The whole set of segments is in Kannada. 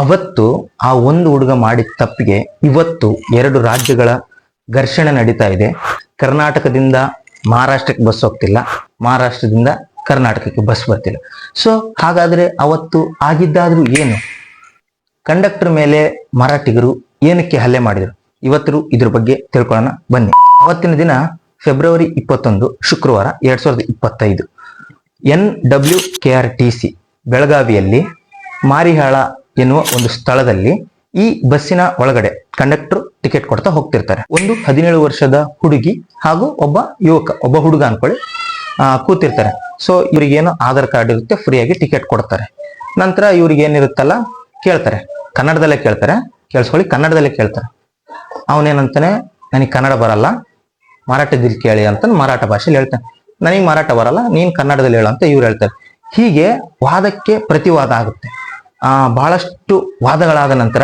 ಅವತ್ತು ಆ ಒಂದು ಹುಡುಗ ಮಾಡಿದ ತಪ್ಪಿಗೆ ಇವತ್ತು ಎರಡು ರಾಜ್ಯಗಳ ಘರ್ಷಣೆ ನಡೀತಾ ಇದೆ. ಕರ್ನಾಟಕದಿಂದ ಮಹಾರಾಷ್ಟ್ರಕ್ಕೆ ಬಸ್ ಹೋಗ್ತಿಲ್ಲ. ಮಹಾರಾಷ್ಟ್ರದಿಂದ ಕರ್ನಾಟಕಕ್ಕೆ ಬಸ್ ಬರ್ತಿಲ್ಲ. ಸೊ ಹಾಗಾದ್ರೆ ಅವತ್ತು ಆಗಿದ್ದಾದ್ರೂ ಏನು? ಕಂಡಕ್ಟರ್ ಮೇಲೆ ಮರಾಠಿಗರು ಏನಕ್ಕೆ ಹಲ್ಲೆ ಮಾಡಿದರು? ಇವತ್ತು ಇದ್ರ ಬಗ್ಗೆ ತಿಳ್ಕೊಳ್ಳೋಣ. ಬನ್ನಿ. ಅವತ್ತಿನ ದಿನ ಫೆಬ್ರವರಿ ಇಪ್ಪತ್ತೊಂದು, ಶುಕ್ರವಾರ ಎರಡ್ ಸಾವಿರದ ಇಪ್ಪತ್ತೈದು. N W K R T C ಬೆಳಗಾವಿಯಲ್ಲಿ ಮಾರಿಹಾಳ ಎನ್ನುವ ಒಂದು ಸ್ಥಳದಲ್ಲಿ ಈ ಬಸ್ಸಿನ ಒಳಗಡೆ ಕಂಡಕ್ಟರ್ ಟಿಕೆಟ್ ಕೊಡ್ತಾ ಹೋಗ್ತಿರ್ತಾರೆ. ಒಂದು ಹದಿನೇಳು ವರ್ಷದ ಹುಡುಗಿ ಹಾಗೂ ಒಬ್ಬ ಯುವಕ, ಒಬ್ಬ ಹುಡುಗ ಅನ್ಕೊಳ್ಳಿ ಕೂತಿರ್ತಾರೆ. ಸೊ ಇವ್ರಿಗೇನು ಆಧಾರ್ ಕಾರ್ಡ್ ಇರುತ್ತೆ, ಫ್ರೀಯಾಗಿ ಟಿಕೆಟ್ ಕೊಡ್ತಾರೆ. ನಂತರ ಇವ್ರಿಗೆ ಏನಿರುತ್ತಲ್ಲ ಕೇಳ್ತಾರೆ. ಕನ್ನಡದಲ್ಲೇ ಕೇಳ್ತಾರೆ. ಕೇಳಿಸ್ಕೊಳ್ಳಿ, ಕನ್ನಡದಲ್ಲೇ ಕೇಳ್ತಾರೆ. ಅವನೇನಂತಾನೆ, ನನಗೆ ಕನ್ನಡ ಬರಲ್ಲ ಮರಾಠದಲ್ಲಿ ಕೇಳಿ ಅಂತ ಮರಾಠ ಭಾಷೆಯಲ್ಲಿ ಹೇಳ್ತಾನೆ. ನನಗೆ ಮರಾಠ ಬರಲ್ಲ, ನೀನು ಕನ್ನಡದಲ್ಲಿ ಹೇಳು ಅಂತ ಇವ್ರು ಹೇಳ್ತಾರೆ. ಹೀಗೆ ವಾದಕ್ಕೆ ಪ್ರತಿವಾದ ಆಗುತ್ತೆ. ಬಹಳಷ್ಟು ವಾದಗಳಾದ ನಂತರ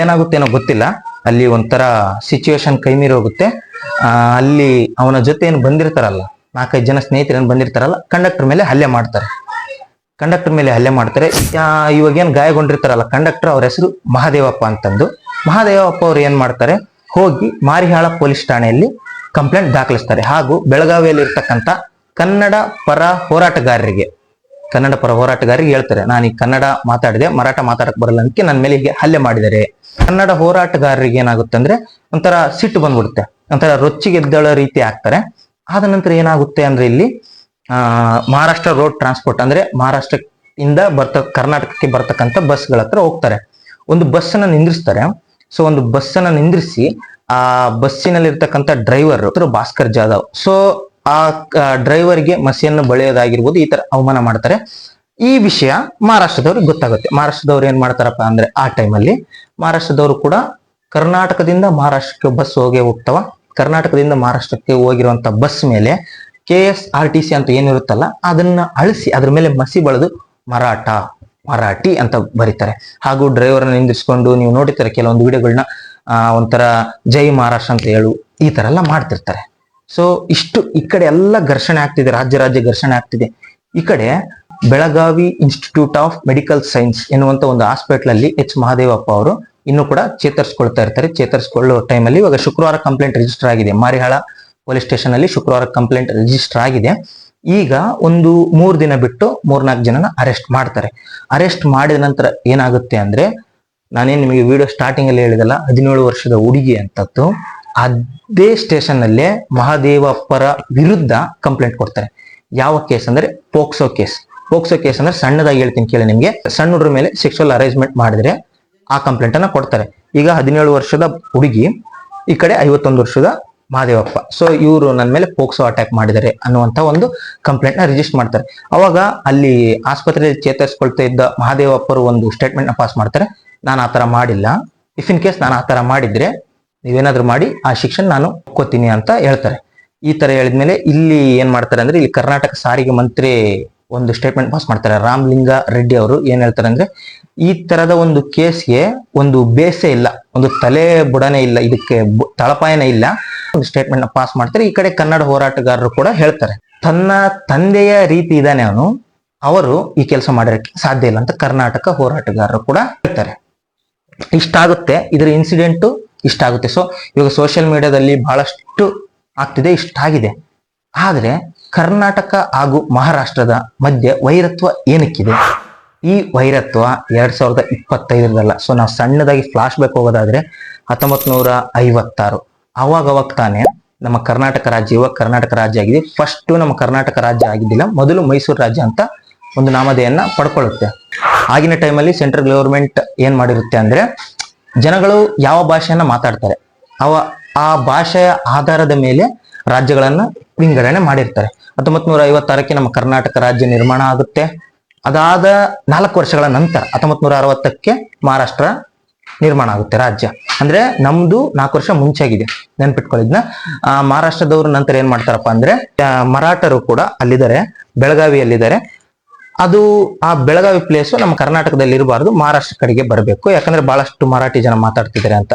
ಏನಾಗುತ್ತೇನೋ ಗೊತ್ತಿಲ್ಲ. ಅಲ್ಲಿ ಒಂಥರ ಸಿಚುವೇಶನ್ ಕೈ ಮೀರಿ ಹೋಗುತ್ತೆ. ಆ, ಅಲ್ಲಿ ಅವನ ಜೊತೆ ಏನು ಬಂದಿರ್ತಾರಲ್ಲ, ನಾಲ್ಕೈದು ಜನ ಸ್ನೇಹಿತರು ಏನು ಬಂದಿರ್ತಾರಲ್ಲ ಕಂಡಕ್ಟರ್ ಮೇಲೆ ಹಲ್ಲೆ ಮಾಡ್ತಾರೆ. ಕಂಡಕ್ಟರ್ ಮೇಲೆ ಹಲ್ಲೆ ಮಾಡ್ತಾರೆ. ಇವಾಗ ಏನು ಗಾಯಗೊಂಡಿರ್ತಾರಲ್ಲ ಕಂಡಕ್ಟರ್ ಅವ್ರ ಹೆಸರು ಮಹಾದೇವಪ್ಪ ಅಂತಂದು. ಮಹಾದೇವಪ್ಪ ಅವ್ರು ಏನು ಮಾಡ್ತಾರೆ, ಹೋಗಿ ಮಾರಿಹಾಳ ಪೊಲೀಸ್ ಠಾಣೆಯಲ್ಲಿ ಕಂಪ್ಲೇಂಟ್ ದಾಖಲಿಸ್ತಾರೆ. ಹಾಗೂ ಬೆಳಗಾವಿಯಲ್ಲಿ ಇರ್ತಕ್ಕಂಥ ಕನ್ನಡ ಪರ ಹೋರಾಟಗಾರರಿಗೆ ಕನ್ನಡ ಪರ ಹೋರಾಟಗಾರರಿಗೆ ಹೇಳ್ತಾರೆ, ನಾನು ಈ ಕನ್ನಡ ಮಾತಾಡಿದೆ, ಮರಾಠ ಮಾತಾಡಕ್ ಬರಲ್ಲ ಅದಕ್ಕೆ ನನ್ನ ಮೇಲೆ ಹೀಗೆ ಹಲ್ಲೆ ಮಾಡಿದ್ದಾರೆ. ಕನ್ನಡ ಹೋರಾಟಗಾರರಿಗೆ ಏನಾಗುತ್ತೆ ಅಂದ್ರೆ ಒಂಥರ ಸಿಟ್ಟು ಬಂದ್ಬಿಡುತ್ತೆ, ಒಂಥರ ರೊಚ್ಚಿಗೆದ್ದಳ ರೀತಿ ಆಗ್ತಾರೆ. ಆದ ನಂತರ ಏನಾಗುತ್ತೆ ಅಂದ್ರೆ ಇಲ್ಲಿ ಮಹಾರಾಷ್ಟ್ರ ರೋಡ್ ಟ್ರಾನ್ಸ್ಪೋರ್ಟ್ ಅಂದ್ರೆ ಮಹಾರಾಷ್ಟ್ರ ಇಂದ ಬರ್ತ, ಕರ್ನಾಟಕಕ್ಕೆ ಬರ್ತಕ್ಕಂಥ ಬಸ್ಗಳ ಹತ್ರ ಹೋಗ್ತಾರೆ. ಒಂದು ಬಸ್ ಅನ್ನ ನಿಂದ್ರಿಸ್ತಾರೆ. ಸೊ, ಒಂದು ಬಸ್ ಅನ್ನ ನಿಂದ್ರಿಸಿ, ಆ ಬಸ್ಸಿನಲ್ಲಿರ್ತಕ್ಕಂಥ ಡ್ರೈವರ್ ಭಾಸ್ಕರ್ ಜಾಧವ್. ಸೊ ಆ ಡ್ರೈವರ್ಗೆ ಮಸಿಯನ್ನು ಬಳಿಯೋದಾಗಿರ್ಬೋದು ಈ ತರ ಅವಮಾನ ಮಾಡ್ತಾರೆ. ಈ ವಿಷಯ ಮಹಾರಾಷ್ಟ್ರದವ್ರಿಗೆ ಗೊತ್ತಾಗುತ್ತೆ. ಮಹಾರಾಷ್ಟ್ರದವ್ರು ಏನ್ ಮಾಡ್ತಾರಪ್ಪ ಅಂದ್ರೆ ಆ ಟೈಮಲ್ಲಿ ಮಹಾರಾಷ್ಟ್ರದವರು ಕೂಡ ಕರ್ನಾಟಕದಿಂದ ಮಹಾರಾಷ್ಟ್ರಕ್ಕೆ ಬಸ್ ಹೋಗಿ ಹೋಗ್ತಾವ. ಕರ್ನಾಟಕದಿಂದ ಮಹಾರಾಷ್ಟ್ರಕ್ಕೆ ಹೋಗಿರುವಂತ ಬಸ್ ಮೇಲೆ K S R T C ಅಂತ ಏನಿರುತ್ತಲ್ಲ ಅದನ್ನ ಅಳಿಸಿ ಅದ್ರ ಮೇಲೆ ಮಸಿ ಬಳದು ಮರಾಠ, ಮರಾಠಿ ಅಂತ ಬರೀತಾರೆ. ಹಾಗೂ ಡ್ರೈವರ್ನ ನಿಂದಿಸ್ಕೊಂಡು ನೀವು ನೋಡಿರ್ತಾರೆ, ಕೆಲವೊಂದು ವಿಡಿಯೋಗಳನ್ನ ಒಂಥರ ಜೈ ಮಹಾರಾಷ್ಟ್ರ ಅಂತ ಹೇಳು ಈ ತರ ಎಲ್ಲ ಮಾಡ್ತಿರ್ತಾರೆ. ಸೊ ಇಷ್ಟು ಈ ಕಡೆ ಎಲ್ಲ ಘರ್ಷಣೆ ಆಗ್ತಿದೆ, ರಾಜ್ಯ ರಾಜ್ಯ ಘರ್ಷಣೆ ಆಗ್ತಿದೆ. ಈ ಕಡೆ Belagavi institute of medical sciences ಎನ್ನುವಂತ ಒಂದು ಹಾಸ್ಪಿಟಲ್ ಅಲ್ಲಿ ಎಚ್. ಮಹಾದೇವಪ್ಪ ಅವರು ಇನ್ನು ಕೂಡ ಚೇತರಿಸ್ಕೊಳ್ತಾ ಇರ್ತಾರೆ. ಚೇತರಿಸ್ಕೊಳ್ಳೋ ಟೈಮಲ್ಲಿ ಇವಾಗ ಶುಕ್ರವಾರ ಕಂಪ್ಲೇಂಟ್ ರಿಜಿಸ್ಟರ್ ಆಗಿದೆ. ಮಾರಿಹಾಳ ಪೊಲೀಸ್ ಸ್ಟೇಷನ್ ಅಲ್ಲಿ ಶುಕ್ರವಾರ ಕಂಪ್ಲೇಂಟ್ ರಿಜಿಸ್ಟರ್ ಆಗಿದೆ. ಈಗ ಒಂದು ಮೂರು ದಿನ ಬಿಟ್ಟು ಮೂರ್ನಾಲ್ಕು ಜನನ ಅರೆಸ್ಟ್ ಮಾಡ್ತಾರೆ. ಅರೆಸ್ಟ್ ಮಾಡಿದ ನಂತರ ಏನಾಗುತ್ತೆ ಅಂದ್ರೆ ನಾನೇನ್ ನಿಮಗೆ ವಿಡಿಯೋ ಸ್ಟಾರ್ಟಿಂಗ್ ಅಲ್ಲಿ ಹೇಳಿದಲ್ಲ, ಹದಿನೇಳು ವರ್ಷದ ಹುಡುಗಿ ಅಂತದ್ದು. ಅದೇ ಸ್ಟೇಷನ್ ಅಲ್ಲೇ ಮಹಾದೇವಪ್ಪರ ವಿರುದ್ಧ ಕಂಪ್ಲೇಂಟ್ ಕೊಡ್ತಾರೆ. ಯಾವ ಕೇಸ್ ಅಂದ್ರೆ ಪೋಕ್ಸೋ ಕೇಸ್ ಪೋಕ್ಸೋ ಕೇಸ್ ಅಂದ್ರೆ ಸಣ್ಣದಾಗಿ ಹೇಳ್ತೀನಿ ಕೇಳಿ ನಿಮ್ಗೆ. ಸಣ್ಣ ಹುಡುಗ್ರ ಮೇಲೆ ಸೆಕ್ಷುವಲ್ ಅರೇಂಜ್ಮೆಂಟ್ ಮಾಡಿದ್ರೆ ಆ ಕಂಪ್ಲೇಂಟ್ ಅನ್ನ ಕೊಡ್ತಾರೆ. ಈಗ ಹದಿನೇಳು ವರ್ಷದ ಹುಡುಗಿ, ಈ ಕಡೆ ಐವತ್ತೊಂದು ವರ್ಷದ ಮಹಾದೇವಪ್ಪ. ಸೊ ಇವರು ನನ್ನ ಮೇಲೆ ಪೋಕ್ಸೋ ಅಟ್ಯಾಕ್ ಮಾಡಿದ್ದಾರೆ ಅನ್ನುವಂತ ಒಂದು ಕಂಪ್ಲೇಂಟ್ನ ರಿಜಿಸ್ಟರ್ ಮಾಡ್ತಾರೆ. ಅವಾಗ ಅಲ್ಲಿ ಆಸ್ಪತ್ರೆಯಲ್ಲಿ ಚೇತರಿಸ್ಕೊಳ್ತಾ ಇದ್ದ ಮಹಾದೇವಪ್ಪರು ಒಂದು ಸ್ಟೇಟ್ಮೆಂಟ್ನ ಪಾಸ್ ಮಾಡ್ತಾರೆ. ನಾನು ಆತರ ಮಾಡಿಲ್ಲ. ಇಫ್ ಇನ್ ಕೇಸ್ ನಾನು ಆತರ ಮಾಡಿದ್ರೆ ನೀವೇನಾದ್ರೂ ಮಾಡಿ ಆ ಶಿಕ್ಷಣ ನಾನು ಒಪ್ಕೋತೀನಿ ಅಂತ ಹೇಳ್ತಾರೆ. ಈ ತರ ಹೇಳಿದ್ಮೇಲೆ ಇಲ್ಲಿ ಏನ್ ಮಾಡ್ತಾರೆ ಅಂದ್ರೆ ಇಲ್ಲಿ ಕರ್ನಾಟಕ ಸಾರಿಗೆ ಮಂತ್ರಿ ಒಂದು ಸ್ಟೇಟ್ಮೆಂಟ್ ಪಾಸ್ ಮಾಡ್ತಾರೆ. ರಾಮಲಿಂಗ ರೆಡ್ಡಿ ಅವರು ಏನ್ ಹೇಳ್ತಾರೆ ಅಂದ್ರೆ ಈ ತರದ ಒಂದು ಕೇಸ್ಗೆ ಒಂದು ಬೇಸೆ ಇಲ್ಲ, ಒಂದು ತಲೆ ಬುಡನೆ ಇಲ್ಲ, ಇದಕ್ಕೆ ತಳಪಾಯನ ಇಲ್ಲ. ಒಂದು ಸ್ಟೇಟ್ಮೆಂಟ್ನ ಪಾಸ್ ಮಾಡ್ತಾರೆ. ಈ ಕಡೆ ಕನ್ನಡ ಹೋರಾಟಗಾರರು ಕೂಡ ಹೇಳ್ತಾರೆ. ತನ್ನ ತಂದೆಯ ರೀತಿ ಇದ್ದಾನೆ ಅವನು. ಅವರು ಈ ಕೆಲಸ ಮಾಡಿರಕ್ಕೆ ಸಾಧ್ಯ ಇಲ್ಲ ಅಂತ ಕರ್ನಾಟಕ ಹೋರಾಟಗಾರರು ಕೂಡ ಹೇಳ್ತಾರೆ. ಇಷ್ಟಾಗುತ್ತೆ. ಇದರ ಇನ್ಸಿಡೆಂಟ್ ಇಷ್ಟಾಗುತ್ತೆ ಸೊ ಇವಾಗ ಸೋಷಿಯಲ್ ಮೀಡಿಯಾದಲ್ಲಿ ಬಹಳಷ್ಟು ಆಗ್ತಿದೆ, ಇಷ್ಟ ಆಗಿದೆ. ಆದ್ರೆ, ಕರ್ನಾಟಕ ಹಾಗೂ ಮಹಾರಾಷ್ಟ್ರದ ಮಧ್ಯೆ ವೈರತ್ವ ಏನಕ್ಕಿದೆ? ಈ ವೈರತ್ವ ಎರಡ್ ಸಾವಿರದ ಇಪ್ಪತ್ತೈದರಲ್ಲ ಸೊ ನಾವು ಸಣ್ಣದಾಗಿ ಫ್ಲಾಶ್ ಬ್ಯಾಕ್ ಹೋಗೋದಾದ್ರೆ ಹತ್ತೊಂಬತ್ ನೂರ ಐವತ್ತಾರು ಅವಾಗ ಅವಾಗ ತಾನೇ ನಮ್ಮ ಕರ್ನಾಟಕ ರಾಜ್ಯ, ಇವಾಗ ಕರ್ನಾಟಕ ರಾಜ್ಯ ಆಗಿದೆ. ಫಸ್ಟ್ ನಮ್ಮ ಕರ್ನಾಟಕ ರಾಜ್ಯ ಆಗಿದ್ದಿಲ್ಲ. ಮೊದಲು ಮೈಸೂರು ರಾಜ್ಯ ಅಂತ ಒಂದು ನಾಮಧೇಯನ್ನ ಪಡ್ಕೊಳ್ಳುತ್ತೆ. ಆಗಿನ ಟೈಮಲ್ಲಿ ಸೆಂಟ್ರಲ್ ಗವರ್ಮೆಂಟ್ ಏನ್ ಮಾಡಿರುತ್ತೆ ಅಂದ್ರೆ ಜನಗಳು ಯಾವ ಭಾಷೆಯನ್ನ ಮಾತಾಡ್ತಾರೆ? ಅವ ಆ ಭಾಷೆಯ ಆಧಾರದ ಮೇಲೆ ರಾಜ್ಯಗಳನ್ನ ವಿಂಗಡಣೆ ಮಾಡಿರ್ತಾರೆ. ಹತ್ತೊಂಬತ್ ನೂರ ಐವತ್ತಾರಕ್ಕೆ ನಮ್ಮ ಕರ್ನಾಟಕ ರಾಜ್ಯ ನಿರ್ಮಾಣ ಆಗುತ್ತೆ. ಅದಾದ ನಾಲ್ಕು ವರ್ಷಗಳ ನಂತರ ಹತ್ತೊಂಬತ್ ನೂರ ಅರವತ್ತಕ್ಕೆ ಮಹಾರಾಷ್ಟ್ರ ನಿರ್ಮಾಣ ಆಗುತ್ತೆ ರಾಜ್ಯ. ಅಂದ್ರೆ ನಮ್ದು ನಾಲ್ಕು ವರ್ಷ ಮುಂಚೆ ಆಗಿದೆ ನೆನ್ಪಿಟ್ಕೊಳ್ಳಿದ್ನ. ಆ ಮಹಾರಾಷ್ಟ್ರದವರು ನಂತರ ಏನ್ ಮಾಡ್ತಾರಪ್ಪ ಅಂದ್ರೆ ಮರಾಠರು ಕೂಡ ಅಲ್ಲಿದ್ದಾರೆ, ಬೆಳಗಾವಿಯಲ್ಲಿದ್ದಾರೆ. ಅದು ಆ ಬೆಳಗಾವಿ ಪ್ಲೇಸ್ ನಮ್ಮ ಕರ್ನಾಟಕದಲ್ಲಿ ಇರಬಾರ್ದು ಮಹಾರಾಷ್ಟ್ರ ಕಡೆಗೆ ಬರಬೇಕು. ಯಾಕಂದ್ರೆ ಬಹಳಷ್ಟು ಮರಾಠಿ ಜನ ಮಾತಾಡ್ತಿದ್ದಾರೆ ಅಂತ.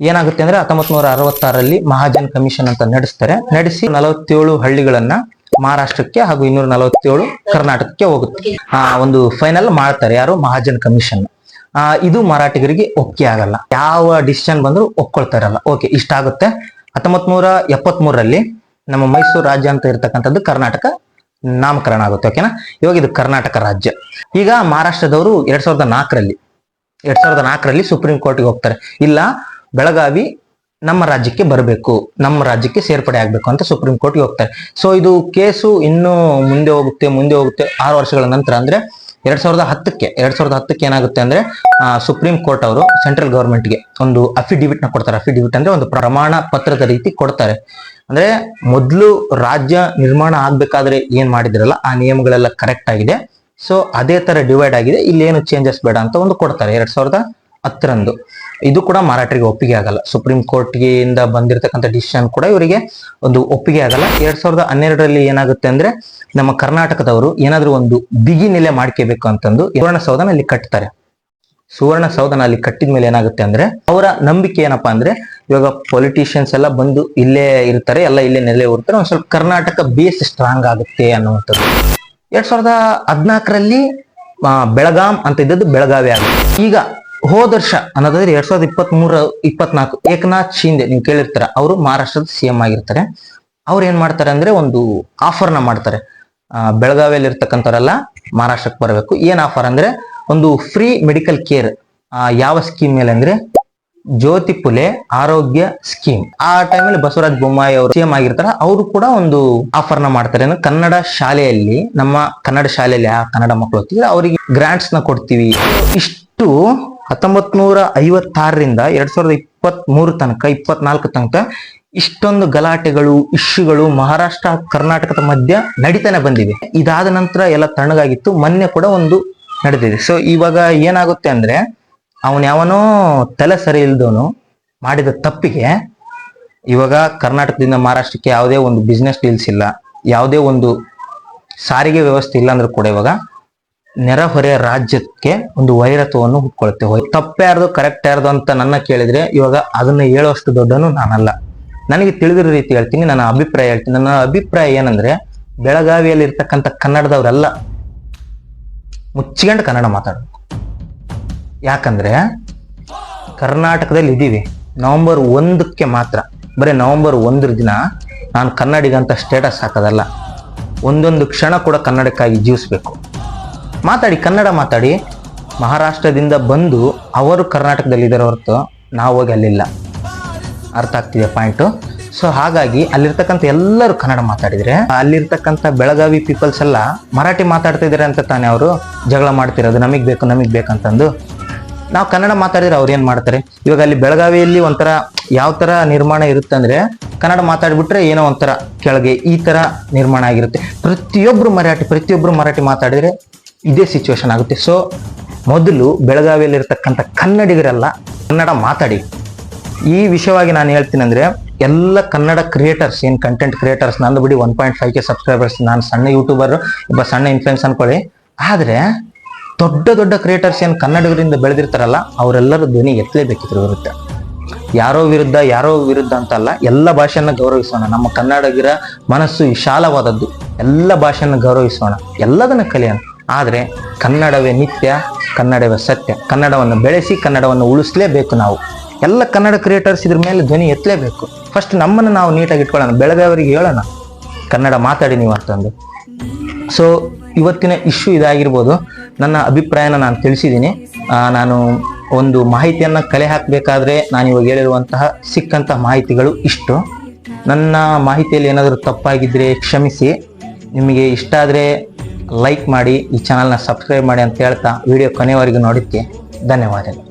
ಏನಾಗುತ್ತೆ ಅಂದ್ರೆ ಹತ್ತೊಂಬತ್ ನೂರ ಅರವತ್ತಾರಲ್ಲಿ ಮಹಾಜನ್ ಕಮಿಷನ್ ಅಂತ ನಡೆಸ್ತಾರೆ. ನಡೆಸಿ ನಲವತ್ತೇಳು ಹಳ್ಳಿಗಳನ್ನ ಮಹಾರಾಷ್ಟ್ರಕ್ಕೆ ಹಾಗೂ ಇನ್ನೂರ ನಲವತ್ತೇಳು ಕರ್ನಾಟಕಕ್ಕೆ ಹೋಗುತ್ತೆ. ಆ ಒಂದು ಫೈನಲ್ ಮಾಡ್ತಾರೆ ಯಾರು? ಮಹಾಜನ್ ಕಮಿಷನ್. ಆ, ಇದು ಮರಾಠಿಗರಿಗೆ ಒಪ್ಪಿಗೆ ಆಗಲ್ಲ. ಯಾವ ಡಿಸಿಷನ್ ಬಂದ್ರು ಒಪ್ಕೊಳ್ತಾರಲ್ಲ ಓಕೆ ಇಷ್ಟ ಆಗುತ್ತೆ ಹತ್ತೊಂಬತ್ ನೂರ ಎಪ್ಪತ್ತ್ ಮೂರರಲ್ಲಿ ನಮ್ಮ ಮೈಸೂರು ರಾಜ್ಯ ಅಂತ ಇರ್ತಕ್ಕಂಥದ್ದು ಕರ್ನಾಟಕ. ನಾಮಕರಣ ಆಗುತ್ತೆ ಓಕೆನಾ ಇವಾಗ ಇದು ಕರ್ನಾಟಕ ರಾಜ್ಯ. ಈಗ ಮಹಾರಾಷ್ಟ್ರದವರು ಎರಡ್ ಸಾವಿರದ ನಾಲ್ಕರಲ್ಲಿ, ಎರಡ್ ಸಾವಿರದ ನಾಲ್ಕರಲ್ಲಿ ಸುಪ್ರೀಂ ಕೋರ್ಟ್ಗೆ ಹೋಗ್ತಾರೆ. ಇಲ್ಲ, ಬೆಳಗಾವಿ ನಮ್ಮ ರಾಜ್ಯಕ್ಕೆ ಬರಬೇಕು, ನಮ್ಮ ರಾಜ್ಯಕ್ಕೆ ಸೇರ್ಪಡೆ ಆಗ್ಬೇಕು ಅಂತ ಸುಪ್ರೀಂ ಕೋರ್ಟ್ಗೆ ಹೋಗ್ತಾರೆ. ಸೊ ಇದು ಕೇಸು ಇನ್ನೂ ಮುಂದೆ ಹೋಗುತ್ತೆ ಮುಂದೆ ಹೋಗುತ್ತೆ ಆರು ವರ್ಷಗಳ ನಂತರ ಅಂದ್ರೆ ಎರಡ್ ಸಾವಿರದ ಹತ್ತಕ್ಕೆ, ಎರಡ್ ಸಾವಿರದ ಹತ್ತಕ್ಕೆ ಏನಾಗುತ್ತೆ ಅಂದ್ರೆ ಸುಪ್ರೀಂ ಕೋರ್ಟ್ ಅವರು ಸೆಂಟ್ರಲ್ ಗವರ್ಮೆಂಟ್ಗೆ ಒಂದು ಅಫಿಡಿವಿಟ್ನ ಕೊಡ್ತಾರೆ. ಅಫಿಡಿವಿಟ್ ಅಂದ್ರೆ ಒಂದು ಪ್ರಮಾಣ ಪತ್ರದ ರೀತಿ ಕೊಡ್ತಾರೆ. ಅಂದ್ರೆ ಮೊದಲು ರಾಜ್ಯ ನಿರ್ಮಾಣ ಆಗ್ಬೇಕಾದ್ರೆ ಏನ್ ಮಾಡಿದ್ರಲ್ಲ, ಆ ನಿಯಮಗಳೆಲ್ಲ ಕರೆಕ್ಟ್ ಆಗಿದೆ. ಸೊ ಅದೇ ತರ ಡಿವೈಡ್ ಆಗಿದೆ. ಇಲ್ಲಿ ಏನು ಚೇಂಜಸ್ ಬೇಡ ಅಂತ ಒಂದು ಕೊಡ್ತಾರೆ. ಎರಡ್ ಸಾವಿರದ ಹತ್ತರಂದು. ಇದು ಕೂಡ ಮಾರಾಟರಿಗೆ ಒಪ್ಪಿಗೆ ಆಗಲ್ಲ. ಸುಪ್ರೀಂ ಕೋರ್ಟ್ ಇಂದ ಬಂದಿರತಕ್ಕಂಥ ಡಿಸಿಷನ್ ಕೂಡ ಇವರಿಗೆ ಒಂದು ಒಪ್ಪಿಗೆ ಆಗಲ್ಲ. ಎರಡ್ ಸಾವಿರದ ಹನ್ನೆರಡರಲ್ಲಿ ಏನಾಗುತ್ತೆ ಅಂದ್ರೆ, ನಮ್ಮ ಕರ್ನಾಟಕದವರು ಏನಾದ್ರೂ ಒಂದು ಬಿಗಿ ನೆಲೆ ಮಾಡ್ಕೋಬೇಕು ಅಂತಂದು ಸುವರ್ಣಸೌಧನ ಅಲ್ಲಿ ಕಟ್ತಾರೆ. ಸುವರ್ಣಸೌಧನ ಅಲ್ಲಿ ಕಟ್ಟಿದ ಮೇಲೆ ಏನಾಗುತ್ತೆ ಅಂದ್ರೆ, ಅವರ ನಂಬಿಕೆ ಏನಪ್ಪಾ ಅಂದ್ರೆ, ಇವಾಗ ಪೊಲಿಟಿಷಿಯನ್ಸ್ ಎಲ್ಲ ಬಂದು ಇಲ್ಲೇ ಇರ್ತಾರೆ, ಎಲ್ಲ ಇಲ್ಲೇ ನೆಲೆ ಇರ್ತಾರೆ ಒಂದ್ ಸ್ವಲ್ಪ ಕರ್ನಾಟಕ ಬೇಸ್ ಸ್ಟ್ರಾಂಗ್ ಆಗುತ್ತೆ ಅನ್ನುವಂಥದ್ದು. ಎರಡ್ ಸಾವಿರದ ಹದಿನಾಲ್ಕರಲ್ಲಿ ಬೆಳಗಾಂ ಅಂತ ಇದ್ದದ್ದು ಬೆಳಗಾವಿ ಆಗುತ್ತೆ. ಈಗ ಹೋದ ವರ್ಷ ಅನ್ನೋದಾದ್ರೆ ಎರಡ್ ಸಾವಿರದ ಇಪ್ಪತ್ತ್ ಮೂರ ಇಪ್ಪತ್ನಾಲ್ಕು ಏಕನಾಥ್ ಶಿಂದೆ ನೀವು ಕೇಳಿರ್ತಾರ ಅವರು ಮಹಾರಾಷ್ಟ್ರದ ಸಿ ಎಂ ಆಗಿರ್ತಾರೆ. ಅವ್ರು ಏನ್ ಮಾಡ್ತಾರೆ ಅಂದ್ರೆ ಒಂದು ಆಫರ್ನ ಮಾಡ್ತಾರೆ. ಆ, ಬೆಳಗಾವಿಯಲ್ಲಿ ಇರ್ತಕ್ಕಂಥವರೆಲ್ಲ ಮಹಾರಾಷ್ಟ್ರಕ್ಕೆ ಬರಬೇಕು. ಏನ್ ಆಫರ್ ಅಂದ್ರೆ ಒಂದು ಫ್ರೀ ಮೆಡಿಕಲ್ ಕೇರ್ ಯಾವ ಸ್ಕೀಮ್ ಮೇಲೆ ಅಂದ್ರೆ ಜ್ಯೋತಿ ಪುಲೆ ಆರೋಗ್ಯ ಸ್ಕೀಮ್. ಆ ಟೈಮಲ್ಲಿ ಬಸವರಾಜ ಬೊಮ್ಮಾಯಿ ಅವರು ಸಿಎಂ ಆಗಿರ್ತಾರ ಅವರು ಕೂಡ ಒಂದು ಆಫರ್ನ ಮಾಡ್ತಾರೆ ಕನ್ನಡ ಶಾಲೆಯಲ್ಲಿ ನಮ್ಮ ಕನ್ನಡ ಶಾಲೆಯಲ್ಲಿ ಆ ಕನ್ನಡ ಮಕ್ಕಳು ಅವರಿಗೆ ಗ್ರಾಂಟ್ಸ್ನ ಕೊಡ್ತೀವಿ. ಇಷ್ಟು ಹತ್ತೊಂಬತ್ ನೂರ ಐವತ್ತಾರರಿಂದ ಎರಡ್ ಸಾವಿರದ ಇಪ್ಪತ್ತ್ ಮೂರು ತನಕ, ಇಪ್ಪತ್ನಾಲ್ಕು ತನಕ ಇಷ್ಟೊಂದು ಗಲಾಟೆಗಳು, ಇಶ್ಯೂಗಳು ಮಹಾರಾಷ್ಟ್ರ, ಕರ್ನಾಟಕದ ಮಧ್ಯ ನಡೀತಾನೆ ಬಂದಿದೆ ಇದಾದ ನಂತರ ಎಲ್ಲ ತಣ್ಣಗಾಗಿತ್ತು. ಮೊನ್ನೆ ಕೂಡ ಒಂದು ನಡೆದಿದೆ. ಸೊ ಇವಾಗ ಏನಾಗುತ್ತೆ ಅಂದ್ರೆ, ಅವನ್ ಯಾವನೋ ತಲೆ ಸರಿ ಇಲ್ದವನು ಮಾಡಿದ ತಪ್ಪಿಗೆ ಇವಾಗ ಕರ್ನಾಟಕದಿಂದ ಮಹಾರಾಷ್ಟ್ರಕ್ಕೆ ಯಾವುದೇ ಒಂದು ಬಿಸ್ನೆಸ್ ಡೀಲ್ಸ್ ಇಲ್ಲ. ಯಾವುದೇ ಒಂದು ಸಾರಿಗೆ ವ್ಯವಸ್ಥೆ ಇಲ್ಲ ಅಂದ್ರೆ ಕೂಡ ಇವಾಗ ನೆರೆಹೊರೆಯ ರಾಜ್ಯಕ್ಕೆ ಒಂದು ವೈರತ್ವವನ್ನು ಹುಟ್ಕೊಳುತ್ತೆ. ತಪ್ಪೇ ತಪ್ಪ್ಯಾರ್ದು ಕರೆಕ್ಟ್ ಯಾರ್ದು ಅಂತ ನನ್ನ ಕೇಳಿದ್ರೆ ಇವಾಗ ಅದನ್ನ ಹೇಳೋಷ್ಟು ದೊಡ್ಡನು ನಾನಲ್ಲ. ನನಗೆ ತಿಳಿದಿರೋ ರೀತಿ ಹೇಳ್ತೀನಿ, ನನ್ನ ಅಭಿಪ್ರಾಯ ಹೇಳ್ತೀನಿ. ನನ್ನ ಅಭಿಪ್ರಾಯ ಏನಂದ್ರೆ ಬೆಳಗಾವಿಯಲ್ಲಿ ಇರ್ತಕ್ಕಂಥ ಕನ್ನಡದವರೆಲ್ಲ ಮುಚ್ಚಿಕೊಂಡು ಕನ್ನಡ ಮಾತಾಡಬೇಕು. ಯಾಕಂದ್ರೆ, ಕರ್ನಾಟಕದಲ್ಲಿ ಇದ್ದೀವಿ. ನವೆಂಬರ್ ಒಂದಕ್ಕೆ ಮಾತ್ರ. ಬರೀ ನವೆಂಬರ್ ಒಂದರ ದಿನ ನಾನು ಕನ್ನಡಿಗಂತ ಸ್ಟೇಟಸ್ ಹಾಕೋದಲ್ಲ. ಒಂದೊಂದು ಕ್ಷಣ ಕೂಡ ಕನ್ನಡಕ್ಕಾಗಿ ಜೀವಿಸ್ಬೇಕು. ಮಾತಾಡಿ, ಕನ್ನಡ ಮಾತಾಡಿ. ಮಹಾರಾಷ್ಟ್ರದಿಂದ ಬಂದು ಅವರು ಕರ್ನಾಟಕದಲ್ಲಿ ಇದ್ದಾರೆ ಹೊರತು ನಾವು ಹೋಗಿ ಅಲ್ಲಿಲ್ಲ. ಅರ್ಥ ಆಗ್ತಿದೆ ಪಾಯಿಂಟು? ಸೊ ಹಾಗಾಗಿ ಅಲ್ಲಿರ್ತಕ್ಕಂಥ ಎಲ್ಲರೂ ಕನ್ನಡ ಮಾತಾಡಿದ್ರೆ, ಅಲ್ಲಿರ್ತಕ್ಕಂಥ ಬೆಳಗಾವಿ ಪೀಪಲ್ಸ್ ಎಲ್ಲ ಮರಾಠಿ ಮಾತಾಡ್ತಾ ಇದಾರೆ ಅಂತ ತಾನೇ ಅವರು ಜಗಳ ಮಾಡ್ತಿರೋದು, ನಮಗೆ ಬೇಕು, ನಮಗೆ ಬೇಕಂತಂದು ನಾವು ಕನ್ನಡ ಮಾತಾಡಿದ್ರೆ ಅವ್ರು ಏನು ಮಾಡ್ತಾರೆ? ಇವಾಗ ಅಲ್ಲಿ ಬೆಳಗಾವಿಯಲ್ಲಿ ಒಂಥರ ಯಾವ ಥರ ನಿರ್ಮಾಣ ಇರುತ್ತೆ ಅಂದ್ರೆ, ಕನ್ನಡ ಮಾತಾಡಿಬಿಟ್ರೆ ಏನೋ ಒಂಥರ ಕೆಳಗೆ ಈ ತರ ನಿರ್ಮಾಣ ಆಗಿರುತ್ತೆ. ಪ್ರತಿಯೊಬ್ಬರು ಮರಾಠಿ ಪ್ರತಿಯೊಬ್ಬರು ಮರಾಠಿ ಮಾತಾಡಿದ್ರೆ ಇದೇ ಸಿಚುವೇಶನ್ ಆಗುತ್ತೆ. ಸೊ ಮೊದಲು ಬೆಳಗಾವಿಯಲ್ಲಿರ್ತಕ್ಕಂಥ ಕನ್ನಡಿಗರೆಲ್ಲ ಕನ್ನಡ ಮಾತಾಡಿ. ಈ ವಿಷಯವಾಗಿ ನಾನು ಹೇಳ್ತೀನಿ ಅಂದರೆ, ಎಲ್ಲ ಕನ್ನಡ ಕ್ರಿಯೇಟರ್ಸ್ ಏನು ಕಂಟೆಂಟ್ ಕ್ರಿಯೇಟರ್ಸ್ ನಂದು ಬಿಡಿ one point five K subscribers ನಾನು ಸಣ್ಣ ಯೂಟ್ಯೂಬರ್ ಒಬ್ಬ ಸಣ್ಣ ಇನ್ಫ್ಲುಯೆನ್ಸ್ ಅನ್ಕೊಳ್ಳಿ. ಆದರೆ, ದೊಡ್ಡ ದೊಡ್ಡ ಕ್ರಿಯೇಟರ್ಸ್ ಏನು ಕನ್ನಡಿಗರಿಂದ ಬೆಳೆದಿರ್ತಾರಲ್ಲ, ಅವರೆಲ್ಲರೂ ಧ್ವನಿ ಎತ್ತಲೇಬೇಕಿದ್ರು ಇರುತ್ತೆ. ಯಾರೋ ವಿರುದ್ಧ ಯಾರೋ ವಿರುದ್ಧ ಅಂತಲ್ಲ, ಎಲ್ಲ ಭಾಷೆಯನ್ನು ಗೌರವಿಸೋಣ. ನಮ್ಮ ಕನ್ನಡಿಗರ ಮನಸ್ಸು ವಿಶಾಲವಾದದ್ದು. ಎಲ್ಲ ಭಾಷೆಯನ್ನು ಗೌರವಿಸೋಣ. ಎಲ್ಲದನ್ನು ಕಲಿಯೋಣ. ಆದ್ರೆ ಕನ್ನಡವೇ ನಿತ್ಯ, ಕನ್ನಡವೇ ಸತ್ಯ. ಕನ್ನಡವನ್ನು ಬೆಳೆಸಿ ಕನ್ನಡವನ್ನು ಉಳಿಸಲೇಬೇಕು ನಾವು. ಎಲ್ಲ ಕನ್ನಡ ಕ್ರಿಯೇಟರ್ಸ್ ಇದ್ರ ಮೇಲೆ ಧ್ವನಿ ಎತ್ತಲೇಬೇಕು. ಫಸ್ಟ್ ನಮ್ಮನ್ನು ನಾವು ನೀಟಾಗಿ ಇಟ್ಕೊಳ್ಳೋಣ. ಬೆಳಗಾವರಿಗೆ ಹೇಳೋಣ. ಕನ್ನಡ ಮಾತಾಡಿ ನೀವು ಅಂತಂದು. ಸೊ ಇವತ್ತಿನ ಇಶ್ಯೂ ಇದಾಗಿರ್ಬೋದು. ನನ್ನ ಅಭಿಪ್ರಾಯನ ನಾನು ತಿಳಿಸಿದ್ದೀನಿ. ನಾನು ಒಂದು ಮಾಹಿತಿಯನ್ನು ಕಲೆ ಹಾಕಬೇಕಾದ್ರೆ ನಾನು ಇವಾಗ ಹೇಳಿರುವಂತಹ ಸಿಕ್ಕಂತಹ ಮಾಹಿತಿಗಳು ಇಷ್ಟು. ನನ್ನ ಮಾಹಿತಿಯಲ್ಲಿ ಏನಾದರೂ ತಪ್ಪಾಗಿದ್ದರೆ ಕ್ಷಮಿಸಿ. ನಿಮಗೆ ಇಷ್ಟ ಆದರೆ ಲೈಕ್ ಮಾಡಿ ಈ ಚಾನಲ್ನ ಸಬ್ಸ್ಕ್ರೈಬ್ ಮಾಡಿ ಅಂತ ಹೇಳ್ತಾ ವಿಡಿಯೋ ಕೊನೆಯವರೆಗೂ ನೋಡಿದ್ದೆ ಧನ್ಯವಾದಗಳು.